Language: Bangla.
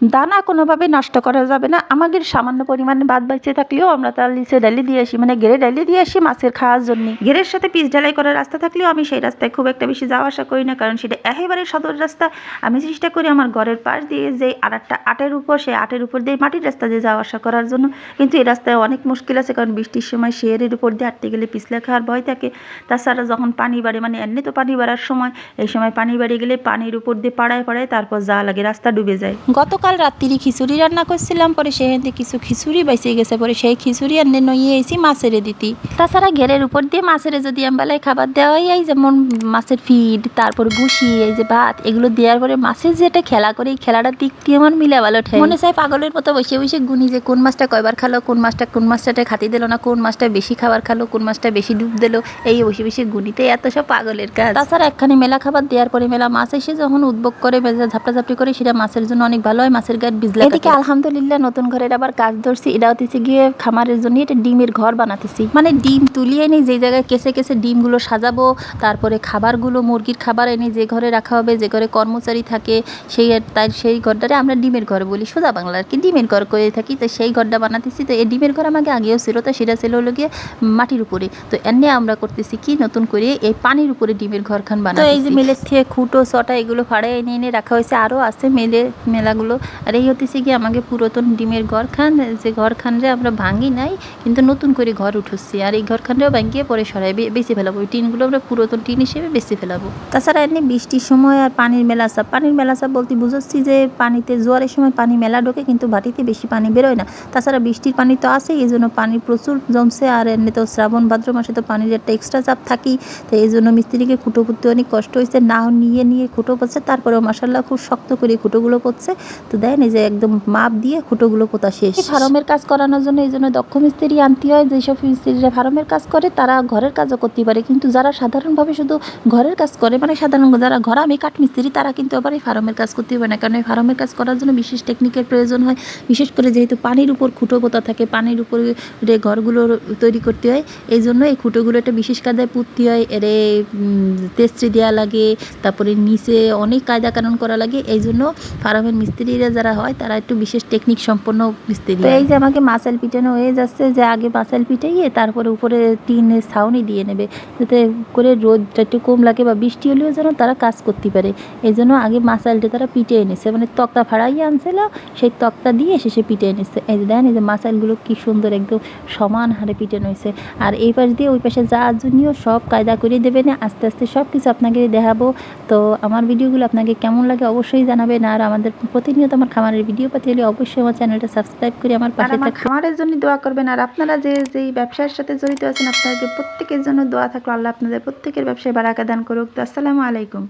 দানা কোনোভাবে নষ্ট করা যাবে না। আমাদের সামান্য পরিমাণে ভাত বাইচে থাকলেও আমরা তার লিচে ডালি দিয়ে আসি মানে গেড়ে ডালি দিয়ে আসি মাছের খাওয়ার জন্য। গেরের সাথে পিস ঢালাই করার রাস্তা থাকলেও আমি সেই রাস্তায় খুব একটা বেশি যাওয়া আসা করি না, কারণ সেটা একেবারে সদর রাস্তা। আমি চেষ্টা করি আমার ঘরের পাশ দিয়ে যে আর একটা আটের উপর, সেই আটের উপর দিয়ে মাটির রাস্তা দিয়ে যাওয়া আসা করার জন্য। কিন্তু এই রাস্তায় অনেক মুশকিল আছে, কারণ বৃষ্টির সময় শেয়ারের উপর দিয়ে হাঁটতে গেলে পিছলে খাওয়ার ভয় থাকে। তাছাড়া যখন পানি বাড়ে মানে এমনি তো পানি বাড়ার সময়, এই সময় পানি বাড়ে গেলে পানির উপর দিয়ে পাড়ায় পাড়ায় তারপর যা লাগে রাস্তা ডুবে যায়। গতকাল রাত্রি খিচুড়ি রান্না করছিলাম, পরে থেকে কিছু খিচুড়ি বাইসে গেছে, পরে সেই খিচুড়ি এনে নইয়ে এসি মাছেরে দিতি। তাছাড়া ঘেরের উপর দিয়ে মাছেরে যদি আমবেলায় খাবার দেওয়াই এই যেমন মাছের ফিড, তারপর ভুসি, এই যে ভাত, এগুলো দেওয়ার পরে মাছের যে যেটা খেলা করে, এই খেলাটা দিক দিয়ে আমার মিলে ভালো ঠেক মনে চাই পাগলের মতো বসে বসে গুনি যে কোন মাছটা কয়বার খালো, কোন মাছটা কোন মাছটা খাতি দিল না, কোন মাছটা বেশি খাবার খালো, কোন মাছটা বেশি ডুব দিল, এই বসে বসে গুনিতে এত সব পাগলের কাজ। তাছাড়া একখানি মেলা খাবার দেওয়ার পরে মেলা মাছ এসে যখন উদ্ভোগ করে ঝাপটা ঝাপটি করে, সেটা মাছের জন্য অনেক ভালো হয় মাছের গায়ে বিজলা এদিকে আলহামদুলিল্লাহ নতুন ঘরের আবার কাজ ধরছি এটা হতেছে গিয়ে খামারের জন্য এটা ডিমের ঘর বানাতেছি। মানে ডিম তুলিয়ে এনে যে জায়গায় কেসে কেসে ডিমগুলো সাজাবো তারপরে খাবারগুলো মুরগির খাবার এনে যে ঘরে রাখা হবে যে ঘরে কর্মচারী থাকে সেই তাই সেই ঘরটারে আমরা ডিমের ঘর বলি। সোজা বাংলা আর কি ডিমের ঘর করে থাকি তো সেই ঘরটা বানাতেছি। তো এই ডিমের ঘর আমাকে আগেও ছিল তো সেটা ছিল হলো গিয়ে মাটির উপরে। তো এনে আমরা করতেছি কি নতুন করে এই পানির উপরে ডিমের ঘরখান বানাই তো এই যে মেলের থেকে খুঁটো ছটা এগুলো ফাড়ে এনে এনে রাখা হয়েছে। আরও আছে মেলে মেলাগুলো। আর এই হতেছে কি আমাকে পুরাতন ডিমের ঘরখান, যে ঘরখানরে আমরা ভাঙি নাই, কিন্তু নতুন করে ঘর উঠেছি। আর এই ঘরখানটাও ভাঙিয়ে পরে সরাই বেঁচে ফেলাবো। ওই টিনগুলো আমরা পুরাতন টিন হিসেবে বেঁচে ফেলাবো। তাছাড়া এমনি বৃষ্টির সময় আর পানির মেলা চাপ পানির মেলা চাপ বলতে বুঝাচ্ছি যে পানিতে জোয়ারের সময় পানি মেলা ঢোকে, কিন্তু বাটিতে বেশি পানি বেরোয় না। তাছাড়া বৃষ্টির পানি তো আছে এই জন্য পানি প্রচুর জমছে। আর এমনি তো শ্রাবণ, ভাদ্র মাসে তো পানির একটা এক্সট্রা চাপ থাকি তো এই জন্য মিস্ত্রিকে খুঁটো পুঁততে অনেক কষ্ট হয়েছে। নাও নিয়ে নিয়ে খুঁটো পড়ছে। তারপরেও মাসাল্লাহ খুব শক্ত করে খুঁটোগুলো পড়ছে। তো দেন এই যে একদম মাপ দিয়ে খুঁটোগুলো পোতা শেষ। ফার্মের কাজ করানোর জন্য এই জন্য দক্ষ মিস্ত্রি আনতে হয়। যেসব মিস্ত্রিরা ফার্মের কাজ করে, তারা ঘরের কাজও করতে পারে। কিন্তু যারা সাধারণভাবে শুধু ঘরের কাজ করে মানে সাধারণ যারা ঘর আমি কাঠ মিস্ত্রি, তারা কিন্তু আবার এই ফার্মের কাজ করতে পারে না। কারণ এই ফার্মের কাজ করার জন্য বিশেষ টেকনিকের প্রয়োজন হয়। বিশেষ করে যেহেতু পানির উপর খুঁটো পোতা থাকে, পানির উপরে ঘরগুলো তৈরি করতে হয়। এই জন্য এই খুঁটোগুলো একটা বিশেষ কায়দায় পুঁততে হয়। এরে তেস্ত্রি দেওয়া লাগে, তারপরে নিচে অনেক কায়দা কানুন করা লাগে। এই জন্য ফার্মের মিস্ত্রিরা যারা হয় তারা একটু বিশেষ টেকনিক সম্পন্ন মিস্ত্রি তো এই যে আমাকে মাসাল পিটানো হয়ে যাচ্ছে যে আগে মাসাল পিটাইয়ে তারপরে উপরে টিনের ছাউনি দিয়ে নেবে। যাতে করে রোদটা একটু কম লাগে বা বৃষ্টি হলেও যেন তারা কাজ করতে পারে। এই জন্য আগে মাসালটা তারা পিটে এনেছে মানে তক্তা ফাড়াইয়ে আনছিল সেই তক্তা দিয়ে শেষে পিটে এনেছে এই যে দেখেন এই যে মাসালগুলো কি সুন্দর একদম সমান হারে পিটানো হয়েছে। আর এই পাশ দিয়ে ওই পাশে যাওয়ার জন্যও সব কায়দা করে দেবে না আস্তে আস্তে সব কিছু আপনাকে দেখাবো। তো আমার ভিডিওগুলো আপনাকে কেমন লাগে অবশ্যই জানাবেন। আর আমাদের প্রতিনিয়ত আমার খামারের ভিডিও পাতে হলে অবশ্যই আমার চ্যানেলটা সাবস্ক্রাইব করে আমার পাশে থাকবেন খামারের জন্য দোয়া করবেন। আর আপনারা যে যেই ব্যবসার সাথে জড়িত আছেন আপনাদের প্রত্যেকের জন্য দোয়া থাকল। আল্লাহ আপনাদের প্রত্যেকের ব্যবসায় বারাকা দান করুক। তো আসসালামু আলাইকুম।